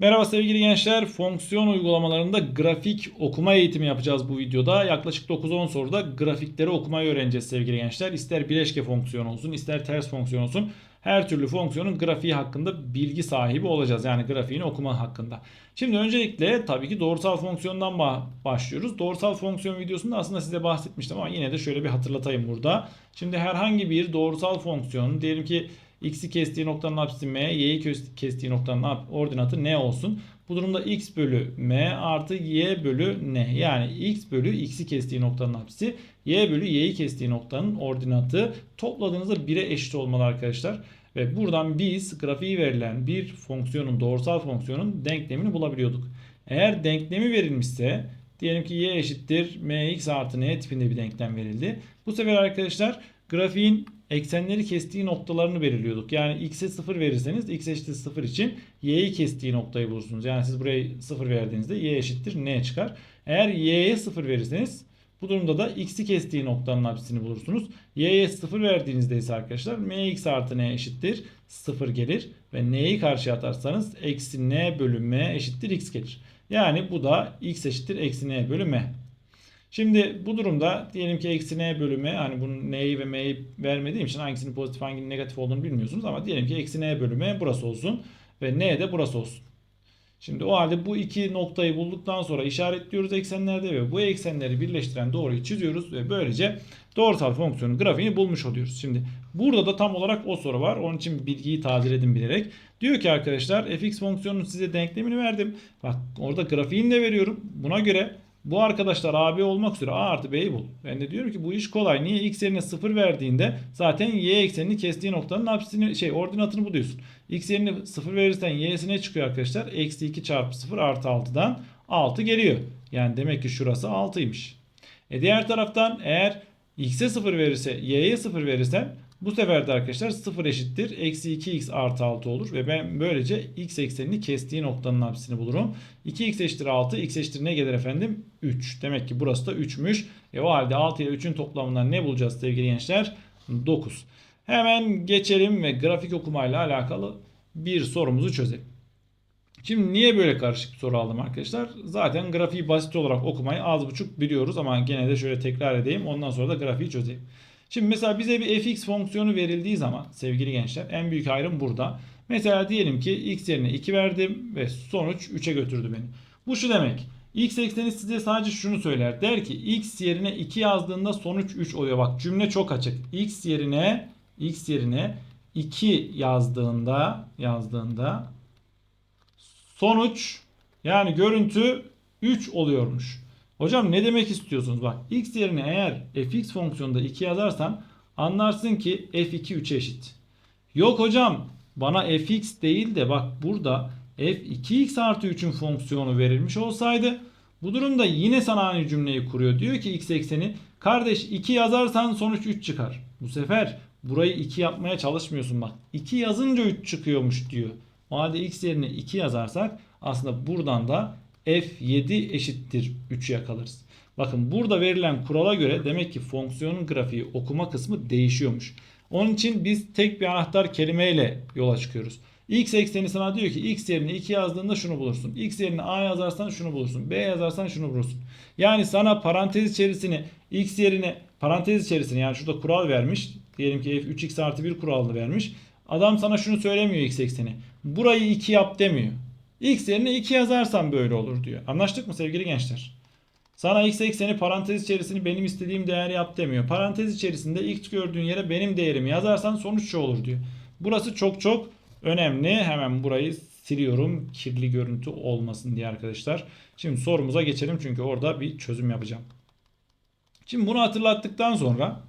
Merhaba sevgili gençler. Fonksiyon uygulamalarında grafik okuma eğitimi yapacağız bu videoda. Yaklaşık 9-10 soruda grafikleri okumayı öğreneceğiz sevgili gençler. İster bileşke fonksiyon olsun, ister ters fonksiyon olsun. Her türlü fonksiyonun grafiği hakkında bilgi sahibi olacağız. Yani grafiğini okuma hakkında. Şimdi öncelikle tabii ki doğrusal fonksiyondan ba- başlıyoruz. Doğrusal fonksiyon videosunda aslında size bahsetmiştim ama yine de şöyle bir hatırlatayım burada. Şimdi herhangi bir doğrusal fonksiyonun diyelim ki x'i kestiği noktanın apsisi m, y'yi kes- kestiği noktanın ordinatı n olsun. Bu durumda x bölü m artı y bölü n. Yani x bölü x'i kestiği noktanın apsisi, y bölü y'yi kestiği noktanın ordinatı topladığınızda 1'e eşit olmalı arkadaşlar. Ve buradan biz grafiği verilen bir fonksiyonun, doğrusal fonksiyonun denklemini bulabiliyorduk. Eğer denklemi verilmişse diyelim ki y eşittir mx artı n tipinde bir denklem verildi. Bu sefer arkadaşlar grafiğin eksenleri kestiği noktalarını belirliyorduk. Yani x'e 0 verirseniz x eşittir 0 için y'yi kestiği noktayı bulursunuz. Yani siz buraya 0 verdiğinizde y eşittir n çıkar. Eğer y'ye 0 verirseniz bu durumda da x'i kestiği noktanın apsisini bulursunuz. y'ye 0 verdiğinizde ise arkadaşlar mx artı n eşittir 0 gelir. Ve n'yi karşıya atarsanız eksi n bölü m eşittir x gelir. Yani bu da x eşittir eksi n bölü m. Şimdi bu durumda diyelim ki eksi n bölü m hani bunun n'yi ve m'yi vermediğim için hangisinin pozitif hanginin negatif olduğunu bilmiyorsunuz ama diyelim ki eksi n bölü m burası olsun ve n de burası olsun. Şimdi o halde bu iki noktayı bulduktan sonra işaretliyoruz eksenlerde ve bu eksenleri birleştiren doğruyu çiziyoruz ve böylece doğrusal fonksiyonun grafiğini bulmuş oluyoruz. Şimdi burada da tam olarak o soru var. Onun için bilgiyi tazeledim bilerek. Diyor ki arkadaşlar fx fonksiyonunun size denklemini verdim. Bak orada grafiğini de veriyorum. Buna göre bu arkadaşlar AB olmak üzere A artı B'yi bul. Ben de diyorum ki bu iş kolay. Niye? X yerine 0 verdiğinde zaten Y eksenini kestiği noktanın apsisini şey ordinatını buluyorsun. X yerine 0 verirsen Y'si ne çıkıyor arkadaşlar? Eksi 2 çarpı 0 artı 6'dan 6 geliyor. Yani demek ki şurası 6'ymış. E diğer taraftan eğer X'e 0 verirse Y'ye 0 verirsen bu sefer de arkadaşlar 0 eşittir. Eksi 2x artı 6 olur. Ve ben böylece x eksenini kestiği noktanın apsisini bulurum. 2x eşittir 6. x eşittir ne gelir efendim? 3. Demek ki burası da 3'müş. E o halde 6 ile 3'ün toplamından ne bulacağız sevgili gençler? 9. Hemen geçelim ve grafik okumayla alakalı bir sorumuzu çözelim. Şimdi niye böyle karışık bir soru aldım arkadaşlar? Zaten grafiği basit olarak okumayı az buçuk biliyoruz ama gene de şöyle tekrar edeyim. Ondan sonra da grafiği çözeyim. Şimdi mesela bize bir fx fonksiyonu verildiği zaman sevgili gençler en büyük ayrım burada. Mesela diyelim ki x yerine 2 verdim ve sonuç 3'e götürdü beni. Bu şu demek. X ekseni size sadece şunu söyler. Der ki x yerine 2 yazdığında sonuç 3 oluyor. Bak cümle çok açık. x yerine x yerine 2 yazdığında yazdığında sonuç yani görüntü 3 oluyormuş. Hocam ne demek istiyorsunuz? Bak x yerine eğer fx fonksiyonunda 2 yazarsan anlarsın ki f2 3'e eşit. Yok hocam bana fx değil de bak burada f2x artı 3'ün fonksiyonu verilmiş olsaydı bu durumda yine sana aynı cümleyi kuruyor. Diyor ki x ekseni kardeş 2 yazarsan sonuç 3 çıkar. Bu sefer burayı 2 yapmaya çalışmıyorsun bak. 2 yazınca 3 çıkıyormuş diyor. O halde x yerine 2 yazarsak aslında buradan da f7 eşittir 3'ü yakalarız. Bakın burada verilen kurala göre demek ki fonksiyonun grafiği okuma kısmı değişiyormuş. Onun için biz tek bir anahtar kelimeyle yola çıkıyoruz. X ekseni sana diyor ki x yerine 2 yazdığında şunu bulursun. X yerine a yazarsan şunu bulursun. B yazarsan şunu bulursun. Yani sana parantez içerisini x yerine parantez içerisine yani şurada kural vermiş. Diyelim ki f 3x artı 1 kuralını vermiş. Adam sana şunu söylemiyor x ekseni. Burayı 2 yap demiyor. X yerine 2 yazarsan böyle olur diyor. Anlaştık mı sevgili gençler? Sana x ekseni parantez içerisini benim istediğim değer yap demiyor. Parantez içerisinde x gördüğün yere benim değerimi yazarsan sonuç şu olur diyor. Burası çok çok önemli. Hemen burayı siliyorum. Kirli görüntü olmasın diye arkadaşlar. Şimdi sorumuza geçelim çünkü orada bir çözüm yapacağım. Şimdi bunu hatırlattıktan sonra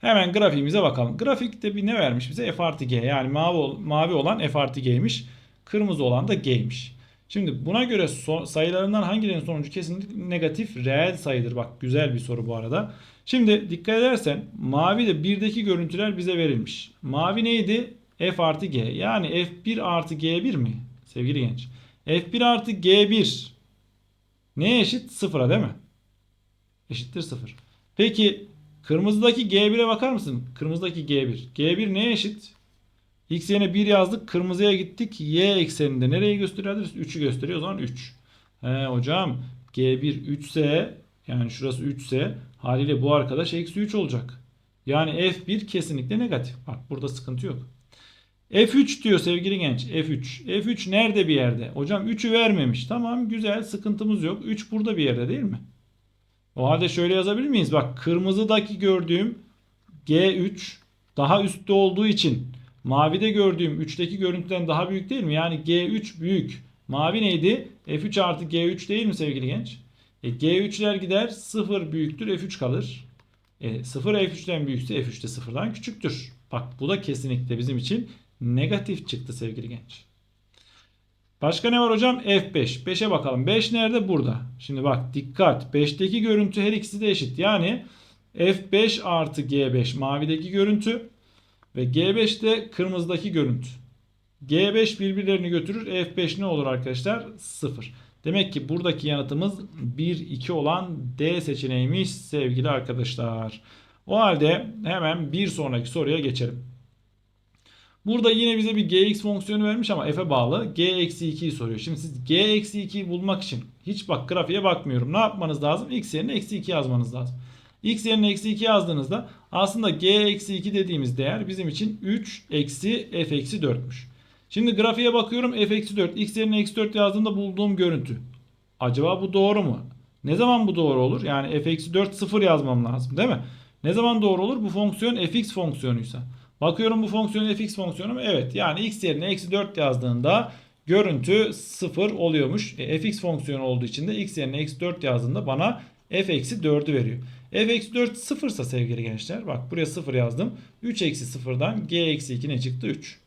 hemen grafiğimize bakalım. Grafikte bir ne vermiş bize? F artı G. Yani mavi, mavi olan F artı G'ymiş. Kırmızı olan da G'ymiş. Şimdi buna göre so- sayılarından hangilerinin sonucu kesinlikle negatif reel sayıdır. Bak güzel bir soru bu arada. Şimdi dikkat edersen mavi de 1'deki görüntüler bize verilmiş. Mavi neydi? F artı G. Yani F1 artı G1 mi? Sevgili genç. F1 artı G1 neye eşit? Sıfıra değil mi? Eşittir 0. Peki kırmızıdaki G1'e bakar mısın? Kırmızıdaki G1. G1 neye eşit? X yerine 1 yazdık. Kırmızıya gittik. Y ekseninde nereye gösteriyor adres? 3'ü gösteriyor. O zaman 3. He hocam G1 3 ise yani şurası 3 ise haliyle bu arkadaş eksi 3 olacak. Yani F1 kesinlikle negatif. Bak burada sıkıntı yok. F3 diyor sevgili genç. F3. F3 nerede bir yerde? Hocam 3'ü vermemiş. Tamam güzel sıkıntımız yok. 3 burada bir yerde değil mi? O halde şöyle yazabilir miyiz? Bak kırmızıdaki gördüğüm G3 daha üstte olduğu için mavide gördüğüm 3'teki görüntüden daha büyük değil mi? Yani G3 büyük. Mavi neydi? F3 artı G3 değil mi sevgili genç? E, G3'ler gider 0 büyüktür F3 kalır. E, 0 F3'ten büyükse F3 de 0'dan küçüktür. Bak bu da kesinlikle bizim için negatif çıktı sevgili genç. Başka ne var hocam? F5. 5'e bakalım. 5 nerede? Burada. Şimdi bak dikkat. 5'teki görüntü her ikisi de eşit. Yani F5 artı G5 mavideki görüntü ve G5 de kırmızıdaki görüntü. G5 birbirlerini götürür. F5 ne olur arkadaşlar? 0. Demek ki buradaki yanıtımız 1, 2 olan D seçeneğiymiş sevgili arkadaşlar. O halde hemen bir sonraki soruya geçelim. Burada yine bize bir gx fonksiyonu vermiş ama f'e bağlı. g-2'yi soruyor. Şimdi siz g-2'yi bulmak için hiç bak grafiğe bakmıyorum. Ne yapmanız lazım? x yerine eksi 2 yazmanız lazım. X yerine eksi 2 yazdığınızda aslında g-2 dediğimiz değer bizim için 3 eksi f eksi 4'müş. Şimdi grafiğe bakıyorum f eksi 4. x yerine eksi 4 yazdığımda bulduğum görüntü. Acaba bu doğru mu? Ne zaman bu doğru olur? Yani f eksi 4 0 yazmam lazım değil mi? Ne zaman doğru olur? Bu fonksiyon fx fonksiyonuysa. Bakıyorum bu fonksiyon fx fonksiyonu mu? Evet. Yani x yerine eksi 4 yazdığında görüntü 0 oluyormuş. E, fx fonksiyonu olduğu için de x yerine eksi 4 yazdığında bana f eksi 4'ü veriyor. F eksi 4 0 ise sevgili gençler. Bak buraya 0 yazdım. 3 eksi 0'dan g eksi 2 ne çıktı? 3.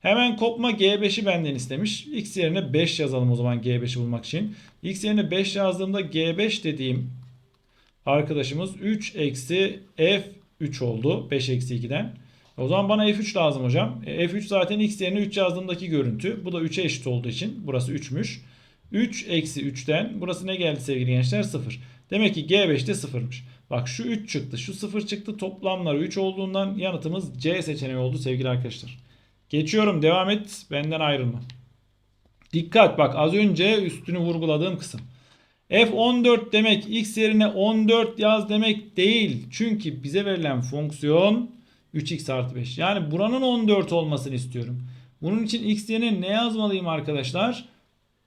Hemen kopma G5'i benden istemiş. X yerine 5 yazalım o zaman G5'i bulmak için. X yerine 5 yazdığımda G5 dediğim arkadaşımız 3 eksi F3 oldu. 5 eksi 2'den. O zaman bana F3 lazım hocam. E, F3 zaten X yerine 3 yazdığımdaki görüntü. Bu da 3'e eşit olduğu için burası 3'müş. 3 eksi 3'ten burası ne geldi sevgili gençler? 0. Demek ki G5 de 0'mış. Bak şu 3 çıktı. Şu 0 çıktı. Toplamları 3 olduğundan yanıtımız C seçeneği oldu sevgili arkadaşlar. Geçiyorum devam et benden ayrılma. Dikkat bak az önce üstünü vurguladığım kısım. F14 demek x yerine 14 yaz demek değil. Çünkü bize verilen fonksiyon 3x artı 5. Yani buranın 14 olmasını istiyorum. Bunun için x yerine ne yazmalıyım arkadaşlar?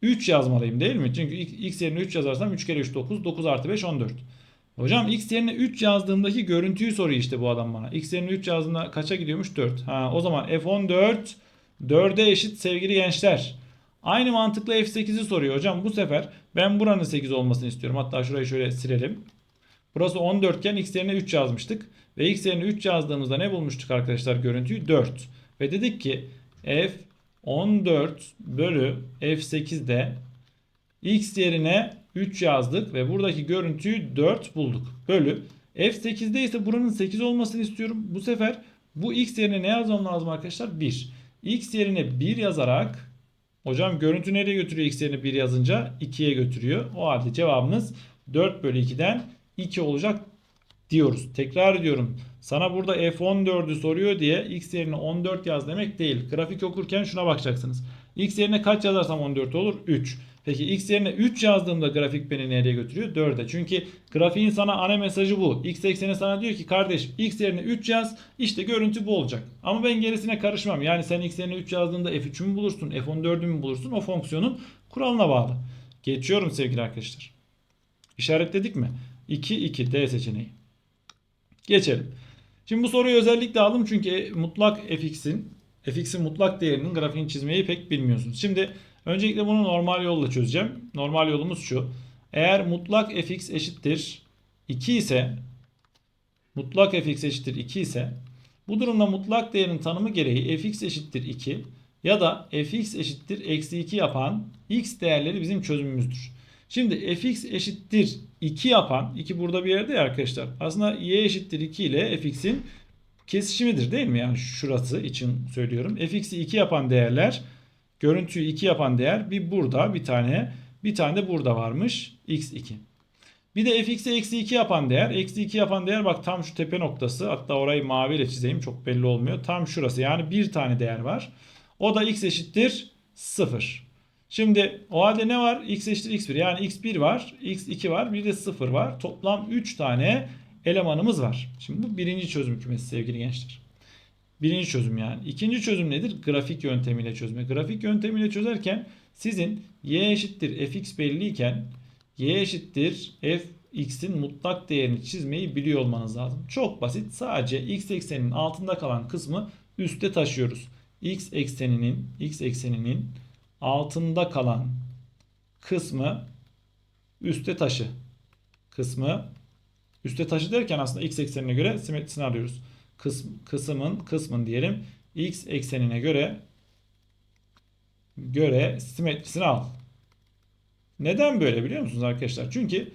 3 yazmalıyım değil mi? Çünkü x yerine 3 yazarsam 3 kere 3 9. 9 artı 5 14. Hocam x yerine 3 yazdığımdaki görüntüyü soruyor işte bu adam bana. x yerine 3 yazdığında kaça gidiyormuş? 4. Ha, o zaman f14 4'e eşit sevgili gençler. Aynı mantıkla f8'i soruyor hocam. Bu sefer ben buranın 8 olmasını istiyorum. Hatta şurayı şöyle silelim. Burası 14 iken x yerine 3 yazmıştık. Ve x yerine 3 yazdığımızda ne bulmuştuk arkadaşlar görüntüyü? 4. Ve dedik ki f 14 bölü f8'de x yerine 3 yazdık ve buradaki görüntüyü 4 bulduk. Bölü f8'de ise buranın 8 olmasını istiyorum. Bu sefer bu x yerine ne yazmam lazım arkadaşlar? 1. x yerine 1 yazarak hocam görüntü nereye götürüyor x yerine 1 yazınca? 2'ye götürüyor. O halde cevabımız 4 bölü 2'den 2 olacak diyoruz. Tekrar ediyorum. Sana burada F14'ü soruyor diye x yerine 14 yaz demek değil. Grafik okurken şuna bakacaksınız. x yerine kaç yazarsam 14 olur? 3. Peki x yerine 3 yazdığımda grafik beni nereye götürüyor? 4'e. Çünkü grafiğin sana ana mesajı bu. X ekseni sana diyor ki kardeş x yerine 3 yaz işte görüntü bu olacak. Ama ben gerisine karışmam. Yani sen x yerine 3 yazdığında f3'ü mü bulursun f14'ü mü bulursun o fonksiyonun kuralına bağlı. Geçiyorum sevgili arkadaşlar. İşaretledik mi? 2 2 D seçeneği. Geçelim. Şimdi bu soruyu özellikle aldım çünkü mutlak fx'in fx'in mutlak değerinin grafiğini çizmeyi pek bilmiyorsunuz. Şimdi öncelikle bunu normal yolla çözeceğim. Normal yolumuz şu. Eğer mutlak fx eşittir 2 ise mutlak fx eşittir 2 ise bu durumda mutlak değerin tanımı gereği fx eşittir 2 ya da fx eşittir eksi 2 yapan x değerleri bizim çözümümüzdür. Şimdi fx eşittir 2 yapan 2 burada bir yerde ya arkadaşlar. Aslında y eşittir 2 ile fx'in kesişimidir değil mi? Yani şurası için söylüyorum. fx'i 2 yapan değerler görüntüyü 2 yapan değer bir burada bir tane bir tane de burada varmış x2. Bir de fx'e eksi 2 yapan değer. Eksi 2 yapan değer bak tam şu tepe noktası. Hatta orayı maviyle çizeyim çok belli olmuyor. Tam şurası yani bir tane değer var. O da x eşittir 0. Şimdi o halde ne var? x eşittir x1 yani x1 var, x2 var bir de 0 var. Toplam 3 tane elemanımız var. Şimdi bu birinci çözüm kümesi sevgili gençler. Birinci çözüm yani. İkinci çözüm nedir? Grafik yöntemiyle çözme. Grafik yöntemiyle çözerken sizin y eşittir fx belliyken y eşittir fx'in mutlak değerini çizmeyi biliyor olmanız lazım. Çok basit. Sadece x ekseninin altında kalan kısmı üste taşıyoruz. x ekseninin x ekseninin altında kalan kısmı üste taşı kısmı üste taşı derken aslında x eksenine göre simetrisini arıyoruz. Kısm, kısmın kısmın diyelim x eksenine göre göre simetrisini al. Neden böyle biliyor musunuz arkadaşlar? Çünkü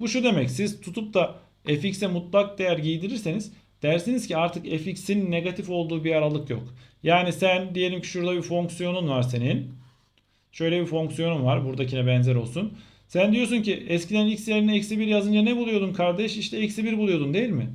bu şu demek siz tutup da fx'e mutlak değer giydirirseniz dersiniz ki artık fx'in negatif olduğu bir aralık yok. Yani sen diyelim ki şurada bir fonksiyonun var senin. Şöyle bir fonksiyonun var. Buradakine benzer olsun. Sen diyorsun ki eskiden x yerine eksi 1 yazınca ne buluyordun kardeş? İşte eksi 1 buluyordun değil mi?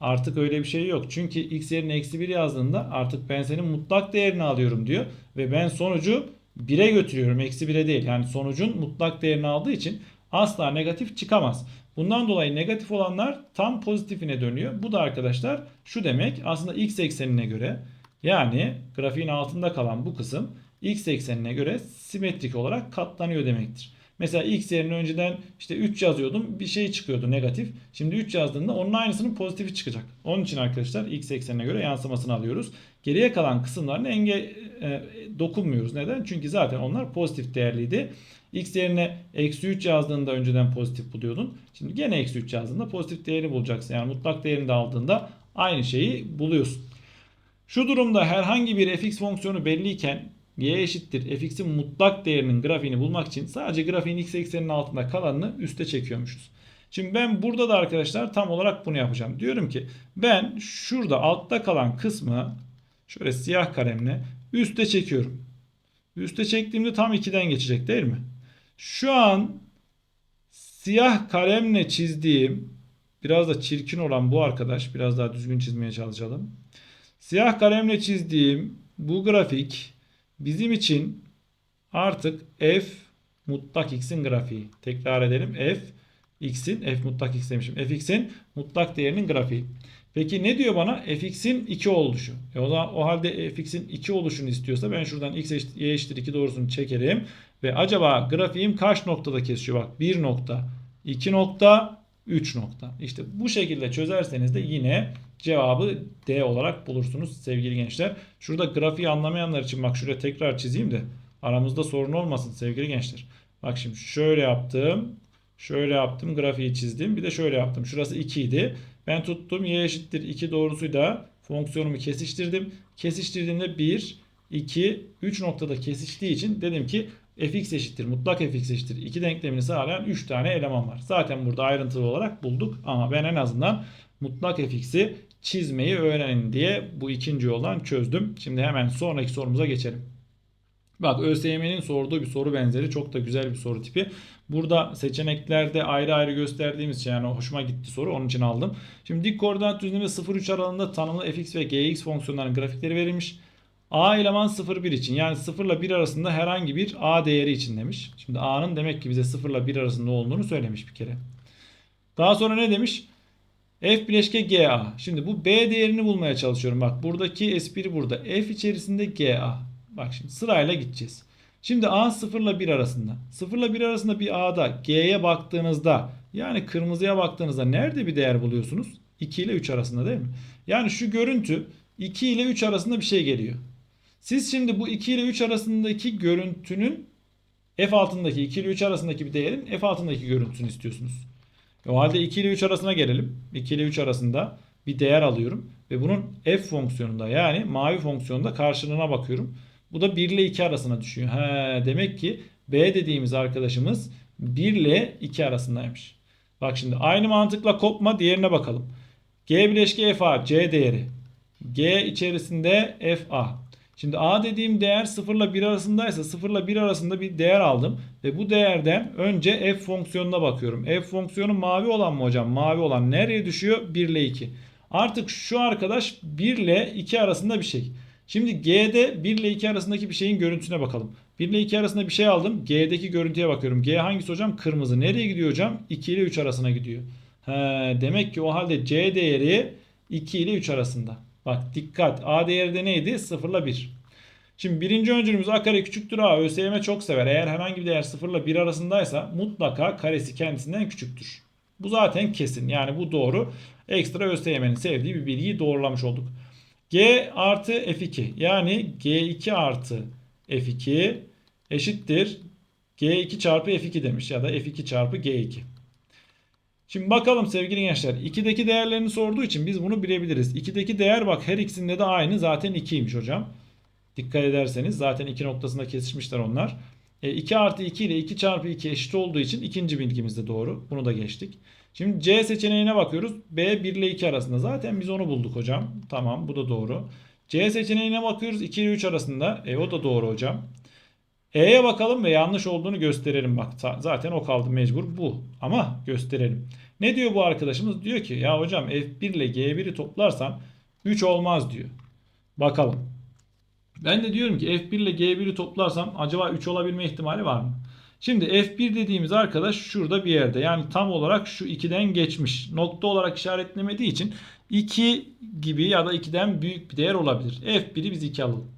Artık öyle bir şey yok. Çünkü x yerine eksi 1 yazdığında artık ben senin mutlak değerini alıyorum diyor. Ve ben sonucu 1'e götürüyorum. Eksi 1'e değil. Yani sonucun mutlak değerini aldığı için asla negatif çıkamaz. Bundan dolayı negatif olanlar tam pozitifine dönüyor. Bu da arkadaşlar şu demek aslında x eksenine göre yani grafiğin altında kalan bu kısım x eksenine göre simetrik olarak katlanıyor demektir. Mesela x yerine önceden işte 3 yazıyordum bir şey çıkıyordu negatif. Şimdi 3 yazdığında onun aynısının pozitifi çıkacak. Onun için arkadaşlar x eksenine göre yansımasını alıyoruz. Geriye kalan kısımlarına enge e, dokunmuyoruz. Neden? Çünkü zaten onlar pozitif değerliydi. x yerine eksi 3 yazdığında önceden pozitif buluyordun. Şimdi gene eksi 3 yazdığında pozitif değeri bulacaksın. Yani mutlak değerini de aldığında aynı şeyi buluyorsun. Şu durumda herhangi bir fx fonksiyonu belliyken y eşittir fx'in mutlak değerinin grafiğini bulmak için sadece grafiğin x ekseninin altında kalanını üste çekiyormuşuz. Şimdi ben burada da arkadaşlar tam olarak bunu yapacağım. Diyorum ki ben şurada altta kalan kısmı şöyle siyah kalemle üste çekiyorum. Üste çektiğimde tam 2'den geçecek değil mi? Şu an siyah kalemle çizdiğim biraz da çirkin olan bu arkadaş biraz daha düzgün çizmeye çalışalım. Siyah kalemle çizdiğim bu grafik bizim için artık f mutlak x'in grafiği. Tekrar edelim. f x'in f mutlak x demişim. fx'in mutlak değerinin grafiği. Peki ne diyor bana? fx'in 2 oluşu. E o, zaman, o halde fx'in 2 oluşunu istiyorsa ben şuradan x eşittir, y eşittir 2 doğrusunu çekerim. Ve acaba grafiğim kaç noktada kesiyor? Bak 1 nokta, 2 nokta, 3 nokta. İşte bu şekilde çözerseniz de yine cevabı D olarak bulursunuz sevgili gençler. Şurada grafiği anlamayanlar için bak şuraya tekrar çizeyim de aramızda sorun olmasın sevgili gençler. Bak şimdi şöyle yaptım. Şöyle yaptım grafiği çizdim. Bir de şöyle yaptım. Şurası 2 idi. Ben tuttum y eşittir 2 doğrusuyla fonksiyonumu kesiştirdim. Kesiştirdiğimde 1, 2, 3 noktada kesiştiği için dedim ki fx eşittir mutlak fx eşittir 2 denklemini sağlayan 3 tane eleman var. Zaten burada ayrıntılı olarak bulduk ama ben en azından mutlak fx'i çizmeyi öğrenin diye bu ikinci yoldan çözdüm. Şimdi hemen sonraki sorumuza geçelim. Bak ÖSYM'nin sorduğu bir soru benzeri çok da güzel bir soru tipi. Burada seçeneklerde ayrı ayrı gösterdiğimiz için yani hoşuma gitti soru onun için aldım. Şimdi dik koordinat düzlemi 0-3 aralığında tanımlı fx ve gx fonksiyonlarının grafikleri verilmiş. A eleman 0-1 için yani 0 ile 1 arasında herhangi bir A değeri için demiş. Şimdi A'nın demek ki bize 0 ile 1 arasında olduğunu söylemiş bir kere. Daha sonra ne demiş? F bileşke GA. Şimdi bu B değerini bulmaya çalışıyorum. Bak buradaki espri burada. F içerisinde GA. Bak şimdi sırayla gideceğiz. Şimdi A 0 ile 1 arasında. 0 ile 1 arasında bir A'da G'ye baktığınızda yani kırmızıya baktığınızda nerede bir değer buluyorsunuz? 2 ile 3 arasında değil mi? Yani şu görüntü 2 ile 3 arasında bir şey geliyor. Siz şimdi bu 2 ile 3 arasındaki görüntünün F altındaki 2 ile 3 arasındaki bir değerin F altındaki görüntüsünü istiyorsunuz. O halde 2 ile 3 arasına gelelim. 2 ile 3 arasında bir değer alıyorum. Ve bunun f fonksiyonunda yani mavi fonksiyonunda karşılığına bakıyorum. Bu da 1 ile 2 arasına düşüyor. He, demek ki b dediğimiz arkadaşımız 1 ile 2 arasındaymış. Bak şimdi aynı mantıkla kopma diğerine bakalım. G bileşke fa c değeri. G içerisinde fa. Şimdi a dediğim değer 0 ile 1 arasındaysa 0 ile 1 arasında bir değer aldım. Ve bu değerden önce f fonksiyonuna bakıyorum. f fonksiyonu mavi olan mı hocam? Mavi olan nereye düşüyor? 1 ile 2. Artık şu arkadaş 1 ile 2 arasında bir şey. Şimdi G'de 1 ile 2 arasındaki bir şeyin görüntüsüne bakalım. 1 ile 2 arasında bir şey aldım. G'deki görüntüye bakıyorum. G hangisi hocam? Kırmızı. Nereye gidiyor hocam? 2 ile 3 arasına gidiyor. He, demek ki o halde C değeri 2 ile 3 arasında. Bak dikkat. A değeri de neydi? 0 ile 1. Şimdi birinci öncülümüz a kare küçüktür a. ÖSYM çok sever. Eğer herhangi bir değer 0 ile 1 arasındaysa mutlaka karesi kendisinden küçüktür. Bu zaten kesin. Yani bu doğru. Ekstra ÖSYM'nin sevdiği bir bilgiyi doğrulamış olduk. G artı F2 yani G2 artı F2 eşittir G2 çarpı F2 demiş ya da F2 çarpı G2. Şimdi bakalım sevgili gençler. 2'deki değerlerini sorduğu için biz bunu bilebiliriz. 2'deki değer bak her ikisinde de aynı zaten 2'ymiş hocam. Dikkat ederseniz zaten 2 noktasında kesişmişler onlar. E, 2 artı 2 ile 2 çarpı 2 eşit olduğu için ikinci bilgimiz de doğru. Bunu da geçtik. Şimdi C seçeneğine bakıyoruz. B 1 ile 2 arasında. Zaten biz onu bulduk hocam. Tamam bu da doğru. C seçeneğine bakıyoruz. 2 ile 3 arasında. E o da doğru hocam. E'ye bakalım ve yanlış olduğunu gösterelim. Bak zaten o kaldı mecbur bu. Ama gösterelim. Ne diyor bu arkadaşımız? Diyor ki ya hocam F1 ile G1'i toplarsan 3 olmaz diyor. Bakalım. Ben de diyorum ki F1 ile G1'i toplarsam acaba 3 olabilme ihtimali var mı? Şimdi F1 dediğimiz arkadaş şurada bir yerde. Yani tam olarak şu 2'den geçmiş. Nokta olarak işaretlemediği için 2 gibi ya da 2'den büyük bir değer olabilir. F1'i biz 2 alalım.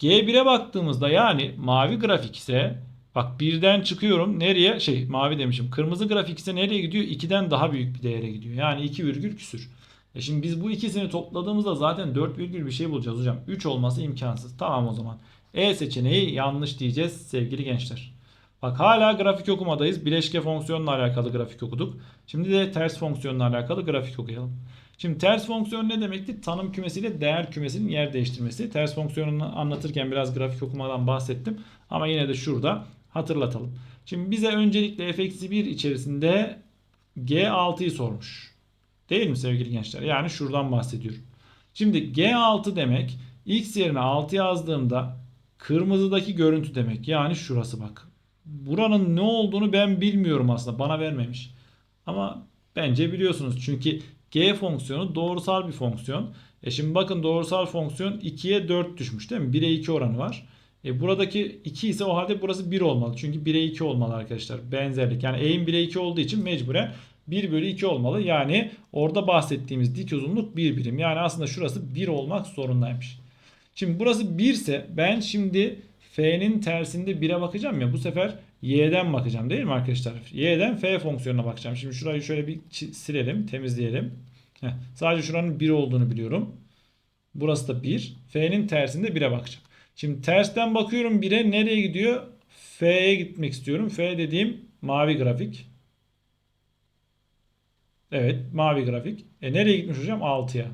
G1'e baktığımızda yani mavi grafik ise bak birden çıkıyorum nereye şey mavi demişim kırmızı grafik ise nereye gidiyor 2'den daha büyük bir değere gidiyor. Yani 2 virgül küsür. E şimdi biz bu ikisini topladığımızda zaten 4 virgül bir şey bulacağız hocam. 3 olması imkansız. Tamam o zaman. E seçeneği yanlış diyeceğiz sevgili gençler. Bak hala grafik okumadayız. Bileşke fonksiyonla alakalı grafik okuduk. Şimdi de ters fonksiyonla alakalı grafik okuyalım. Şimdi ters fonksiyon ne demekti? Tanım kümesiyle değer kümesinin yer değiştirmesi. Ters fonksiyonunu anlatırken biraz grafik okumadan bahsettim. Ama yine de şurada hatırlatalım. Şimdi bize öncelikle f-1 içerisinde G6'yı sormuş. Değil mi sevgili gençler? Yani şuradan bahsediyorum. Şimdi G6 demek x yerine 6 yazdığımda kırmızıdaki görüntü demek. Yani şurası bak. Buranın ne olduğunu ben bilmiyorum aslında. Bana vermemiş. Ama bence biliyorsunuz. Çünkü G fonksiyonu doğrusal bir fonksiyon. E şimdi bakın doğrusal fonksiyon 2'ye 4 düşmüş değil mi? 1'e 2 oranı var. E buradaki 2 ise o halde burası 1 olmalı. Çünkü 1'e 2 olmalı arkadaşlar. Benzerlik. Yani eğim 1'e 2 olduğu için mecburen 1 bölü 2 olmalı. Yani orada bahsettiğimiz dik uzunluk 1 birim. Yani aslında şurası 1 olmak zorundaymış. Şimdi burası 1 ise ben şimdi F'nin tersinde 1'e bakacağım ya bu sefer Y'den bakacağım değil mi arkadaşlar? Y'den F fonksiyonuna bakacağım. Şimdi şurayı şöyle bir silelim, temizleyelim. Heh, sadece şuranın 1 olduğunu biliyorum. Burası da 1. F'nin tersinde 1'e bakacağım. Şimdi tersten bakıyorum 1'e nereye gidiyor? F'ye gitmek istiyorum. F dediğim mavi grafik. Evet mavi grafik. E nereye gitmiş hocam? 6'ya.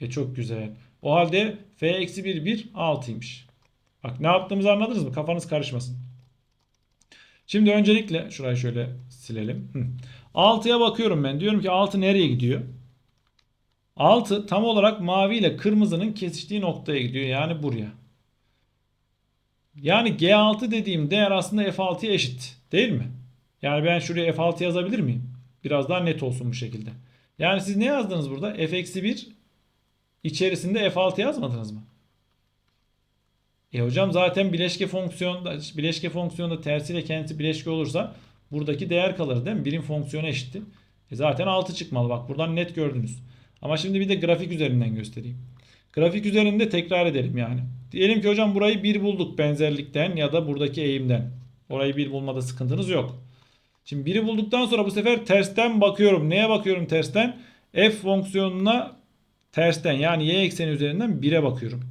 E çok güzel. O halde f-1 1 6'ymış. Bak ne yaptığımızı anladınız mı? Kafanız karışmasın. Şimdi öncelikle şurayı şöyle silelim. 6'ya bakıyorum ben. Diyorum ki 6 nereye gidiyor? 6 tam olarak mavi ile kırmızının kesiştiği noktaya gidiyor. Yani buraya. Yani G6 dediğim değer aslında F6'ya eşit. Değil mi? Yani ben şuraya F6 yazabilir miyim? Biraz daha net olsun bu şekilde. Yani siz ne yazdınız burada? f-1 içerisinde f6 yazmadınız mı? E hocam zaten bileşke fonksiyonda bileşke fonksiyonda tersiyle kendisi bileşke olursa buradaki değer kalır değil mi? Birim fonksiyonu eşitti. E zaten 6 çıkmalı. Bak buradan net gördünüz. Ama şimdi bir de grafik üzerinden göstereyim. Grafik üzerinde tekrar edelim yani. Diyelim ki hocam burayı 1 bulduk benzerlikten ya da buradaki eğimden. Orayı 1 bulmada sıkıntınız yok. Şimdi biri bulduktan sonra bu sefer tersten bakıyorum. Neye bakıyorum tersten? F fonksiyonuna tersten yani y ekseni üzerinden 1'e bakıyorum.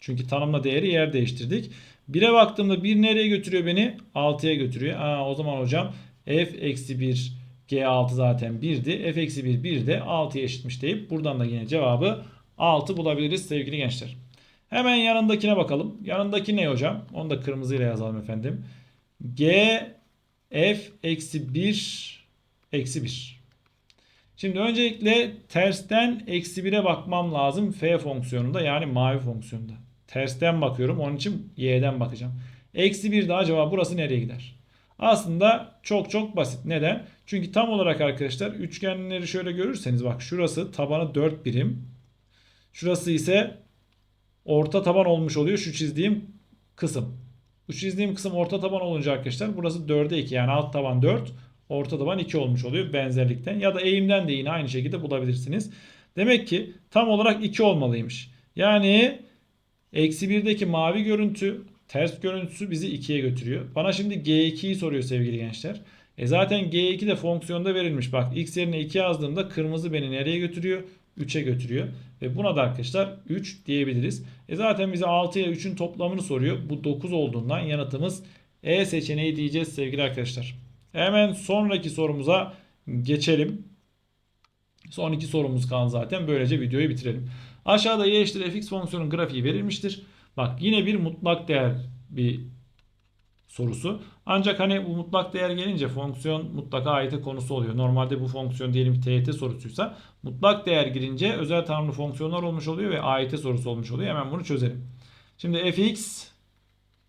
Çünkü tanımla değeri yer değiştirdik. 1'e baktığımda 1 nereye götürüyor beni? 6'ya götürüyor. Aa, o zaman hocam f eksi 1 g6 zaten 1'di. f eksi 1 1 de 6'ya eşitmiş deyip buradan da yine cevabı 6 bulabiliriz sevgili gençler. Hemen yanındakine bakalım. Yanındaki ne hocam? Onu da kırmızıyla yazalım efendim. G f eksi 1 eksi 1. Şimdi öncelikle tersten eksi 1'e bakmam lazım f fonksiyonunda yani mavi fonksiyonda. tersten bakıyorum. Onun için y'den bakacağım. Eksi 1 de acaba burası nereye gider? Aslında çok çok basit. Neden? Çünkü tam olarak arkadaşlar üçgenleri şöyle görürseniz bak şurası tabanı 4 birim. Şurası ise orta taban olmuş oluyor şu çizdiğim kısım. Bu çizdiğim kısım orta taban olunca arkadaşlar burası 4'e 2 yani alt taban 4 orta taban 2 olmuş oluyor benzerlikten. Ya da eğimden de yine aynı şekilde bulabilirsiniz. Demek ki tam olarak 2 olmalıymış. Yani eksi 1'deki mavi görüntü ters görüntüsü bizi 2'ye götürüyor. Bana şimdi G2'yi soruyor sevgili gençler. E zaten G2 de fonksiyonda verilmiş. Bak x yerine 2 yazdığımda kırmızı beni nereye götürüyor? 3'e götürüyor. Ve buna da arkadaşlar 3 diyebiliriz. E zaten bize 6 ile 3'ün toplamını soruyor. Bu 9 olduğundan yanıtımız E seçeneği diyeceğiz sevgili arkadaşlar. Hemen sonraki sorumuza geçelim. Son iki sorumuz kaldı zaten. Böylece videoyu bitirelim. Aşağıda y eşittir fx fonksiyonun grafiği verilmiştir. Bak yine bir mutlak değer bir sorusu. Ancak hani bu mutlak değer gelince fonksiyon mutlaka AYT konusu oluyor. Normalde bu fonksiyon diyelim ki TYT sorusuysa mutlak değer girince özel tanımlı fonksiyonlar olmuş oluyor ve AYT sorusu olmuş oluyor. Hemen bunu çözelim. Şimdi fx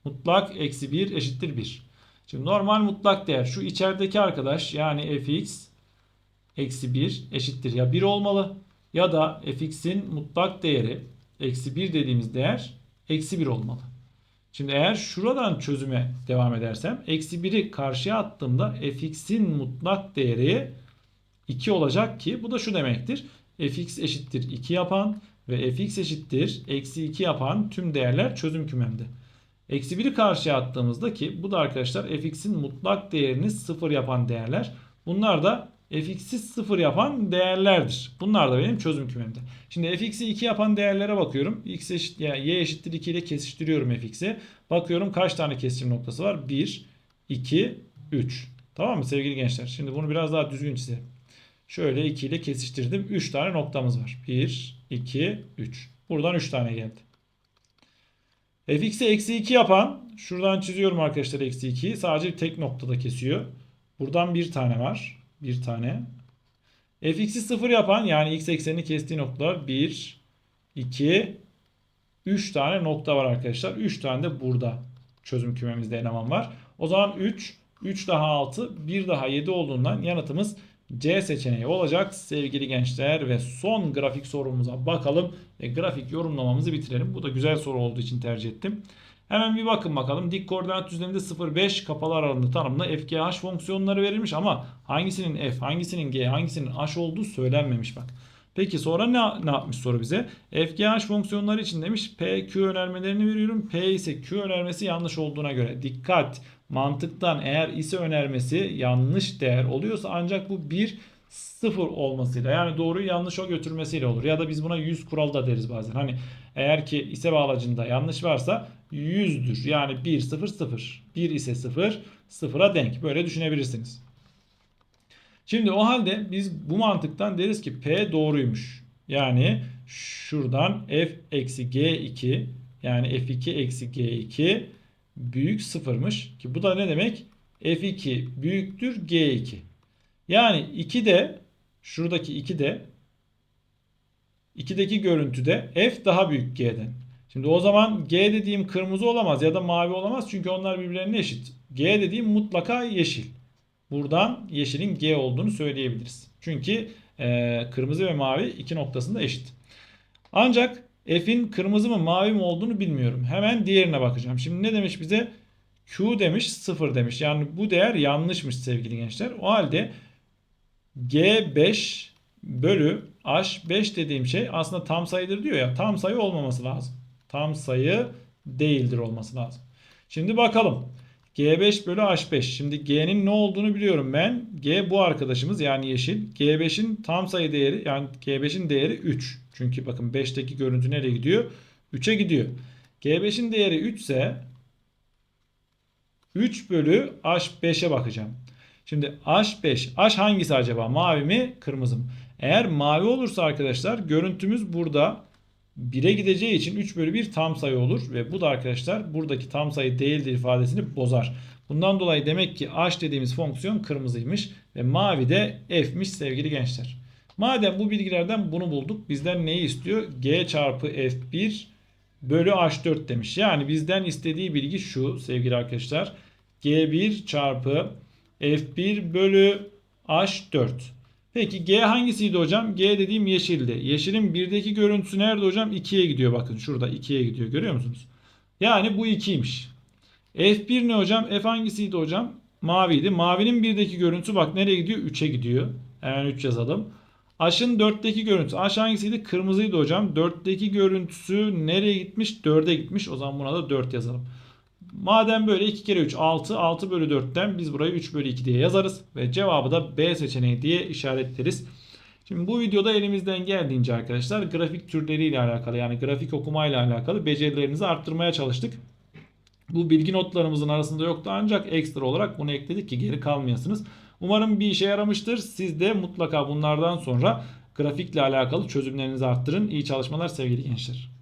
mutlak eksi 1 eşittir 1. Şimdi normal mutlak değer şu içerideki arkadaş yani fx eksi 1 eşittir ya 1 olmalı ya da fx'in mutlak değeri eksi 1 dediğimiz değer eksi 1 olmalı. Şimdi eğer şuradan çözüme devam edersem eksi 1'i karşıya attığımda fx'in mutlak değeri 2 olacak ki bu da şu demektir. fx eşittir 2 yapan ve fx eşittir eksi 2 yapan tüm değerler çözüm kümemde. Eksi 1'i karşıya attığımızda ki bu da arkadaşlar fx'in mutlak değerini 0 yapan değerler. Bunlar da fx'i 0 yapan değerlerdir. Bunlar da benim çözüm kümemde. Şimdi fx'i 2 yapan değerlere bakıyorum. x eşit, yani y eşittir 2 ile kesiştiriyorum fx'i. Bakıyorum kaç tane kesişim noktası var? 1, 2, 3. Tamam mı sevgili gençler? Şimdi bunu biraz daha düzgün çizelim. Şöyle 2 ile kesiştirdim. 3 tane noktamız var. 1, 2, 3. Buradan 3 tane geldi. Fx'i eksi 2 yapan şuradan çiziyorum arkadaşlar eksi 2'yi. Sadece tek noktada kesiyor. Buradan bir tane var. Bir tane. fx'i 0 yapan yani x eksenini kestiği noktalar 1, 2, 3 tane nokta var arkadaşlar. 3 tane de burada çözüm kümemizde eleman var. O zaman 3, 3 daha 6, 1 daha 7 olduğundan yanıtımız C seçeneği olacak sevgili gençler ve son grafik sorumuza bakalım ve grafik yorumlamamızı bitirelim. Bu da güzel soru olduğu için tercih ettim. Hemen bir bakın bakalım. Dik koordinat düzleminde 0-5 kapalı aralığında tanımlı FGH fonksiyonları verilmiş ama hangisinin F, hangisinin G, hangisinin H olduğu söylenmemiş bak. Peki sonra ne, ne yapmış soru bize? FGH fonksiyonları için demiş P, Q önermelerini veriyorum. P ise Q önermesi yanlış olduğuna göre. Dikkat! Mantıktan eğer ise önermesi yanlış değer oluyorsa ancak bu bir sıfır olmasıyla yani doğruyu yanlışa götürmesiyle olur. Ya da biz buna 100 kural da deriz bazen. Hani eğer ki ise bağlacında yanlış varsa 100'dür. Yani 1 0 0. 1 ise 0 sıfıra denk. Böyle düşünebilirsiniz. Şimdi o halde biz bu mantıktan deriz ki P doğruymuş. Yani şuradan f eksi g2 yani f2 eksi g2 büyük sıfırmış. Ki bu da ne demek? f2 büyüktür g2. Yani 2 de şuradaki 2 de 2'deki görüntüde f daha büyük g'den. Şimdi o zaman g dediğim kırmızı olamaz ya da mavi olamaz çünkü onlar birbirlerine eşit. G dediğim mutlaka yeşil. Buradan yeşilin G olduğunu söyleyebiliriz. Çünkü e, kırmızı ve mavi iki noktasında eşit. Ancak F'in kırmızı mı mavi mi olduğunu bilmiyorum. Hemen diğerine bakacağım. Şimdi ne demiş bize? Q demiş 0 demiş. Yani bu değer yanlışmış sevgili gençler. O halde G5 bölü H5 dediğim şey aslında tam sayıdır diyor ya. Tam sayı olmaması lazım. Tam sayı değildir olması lazım. Şimdi bakalım. G5 bölü H5. Şimdi G'nin ne olduğunu biliyorum ben. G bu arkadaşımız yani yeşil. G5'in tam sayı değeri yani G5'in değeri 3. Çünkü bakın 5'teki görüntü nereye gidiyor? 3'e gidiyor. G5'in değeri 3 ise 3 bölü H5'e bakacağım. Şimdi H5. H hangisi acaba? Mavi mi? Kırmızı mı? Eğer mavi olursa arkadaşlar görüntümüz burada 1'e gideceği için 3 bölü 1 tam sayı olur. Ve bu da arkadaşlar buradaki tam sayı değildir ifadesini bozar. Bundan dolayı demek ki h dediğimiz fonksiyon kırmızıymış. Ve mavi de f'miş sevgili gençler. Madem bu bilgilerden bunu bulduk bizden neyi istiyor? g çarpı f1 bölü H4 demiş. Yani bizden istediği bilgi şu sevgili arkadaşlar. G1 çarpı F1 bölü H4. Peki G hangisiydi hocam? G dediğim yeşildi. Yeşilin birdeki görüntüsü nerede hocam? 2'ye gidiyor bakın. Şurada 2'ye gidiyor. Görüyor musunuz? Yani bu 2'ymiş. F1 ne hocam? F hangisiydi hocam? Maviydi. Mavinin birdeki görüntüsü bak nereye gidiyor? 3'e gidiyor. Hemen 3 yazalım. H'ın 4'teki görüntüsü. H hangisiydi? Kırmızıydı hocam. 4'teki görüntüsü nereye gitmiş? 4'e gitmiş. O zaman buna da 4 yazalım. Madem böyle 2 kere 3 6. 6 bölü 4'ten biz burayı 3 bölü 2 diye yazarız. Ve cevabı da B seçeneği diye işaretleriz. Şimdi bu videoda elimizden geldiğince arkadaşlar grafik türleriyle alakalı yani grafik okumayla alakalı becerilerinizi arttırmaya çalıştık. Bu bilgi notlarımızın arasında yoktu ancak ekstra olarak bunu ekledik ki geri kalmayasınız. Umarım bir işe yaramıştır. Siz de mutlaka bunlardan sonra grafikle alakalı çözümlerinizi arttırın. İyi çalışmalar sevgili gençler.